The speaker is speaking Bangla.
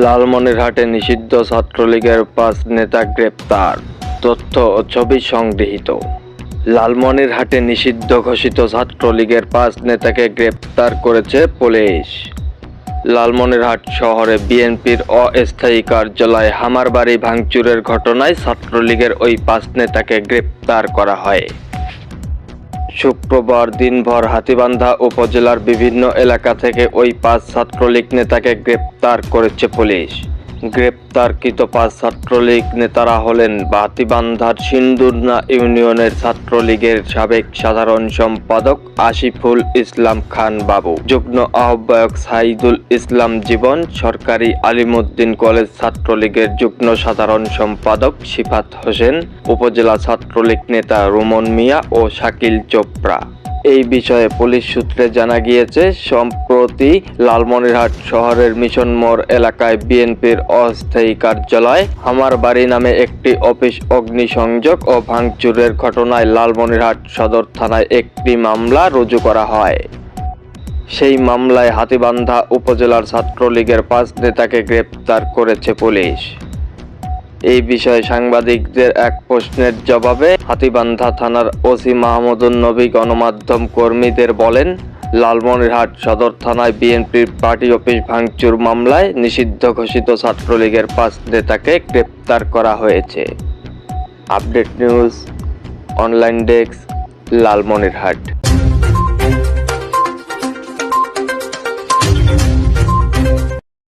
লালমনিরহাটে নিষিদ্ধ ছাত্রলীগের পাঁচ নেতা গ্রেপ্তার। তথ্য ও ছবি সংগৃহীত। লালমনিরহাটে নিষিদ্ধ ঘোষিত ছাত্রলীগের পাঁচ নেতাকে গ্রেপ্তার করেছে পুলিশ। লালমনিরহাট শহরে বিএনপির অস্থায়ী কার্যালয় হামারবাড়ি ভাঙচুরের ঘটনায় ছাত্রলীগের ওই পাঁচ নেতাকে গ্রেপ্তার করা হয়। শুক্রবার দিনভর হাতিবান্ধা উপজেলার বিভিন্ন এলাকা থেকে ওই পাঁচ ছাত্রলীগ নেতাকে গ্রেপ্তার করেছে পুলিশ। গ্রেপ্তারকৃত পাঁচ ছাত্রলীগ নেতারা হলেন বাতিবান্ধার সিন্দুরনা ইউনিয়নের ছাত্রলীগের সাবেক সাধারণ সম্পাদক আশিফুল ইসলাম খান বাবু। যুগ্ম আহ্বায়ক সাইদুল ইসলাম জীবন, সরকারি আলিমুদ্দিন কলেজ ছাত্রলীগের যুগ্ম সাধারণ সম্পাদক সিফাত হোসেন, উপজেলা ছাত্রলীগ নেতা রুমন মিয়া ও শাকিল চোপড়া। এই বিষয়ে পুলিশ সূত্রে জানা গিয়েছে, সম্প্রতি লালমনিরহাট শহরের মিশন মোড় এলাকায় বিএনপির অস্থায়ী কার্যালয় আমার বাড়ি নামে একটি অফিস অগ্নিসংযোগ ও ভাঙচুরের ঘটনায় লালমনিরহাট সদর থানায় একটি মামলা রুজু করা হয়। সেই মামলায় হাতীবান্ধা উপজেলার ছাত্রলীগের পাঁচ নেতাকে গ্রেপ্তার করেছে পুলিশ। এই বিষয়ে সাংবাদিকদের এক প্রশ্নের জবাবে হাতিবান্ধা থানার ওসি মাহমুদুন নবী গণমাধ্যম কর্মীদের বলেন, লালমনিরহাট সদর থানায় বিএনপির পার্টি অফিস ভাঙচুর মামলায় নিষিদ্ধ ঘোষিত ছাত্রলীগের পাঁচ নেতাকে গ্রেপ্তার করা হয়েছে। Update news, online desk, Lalmonirhat.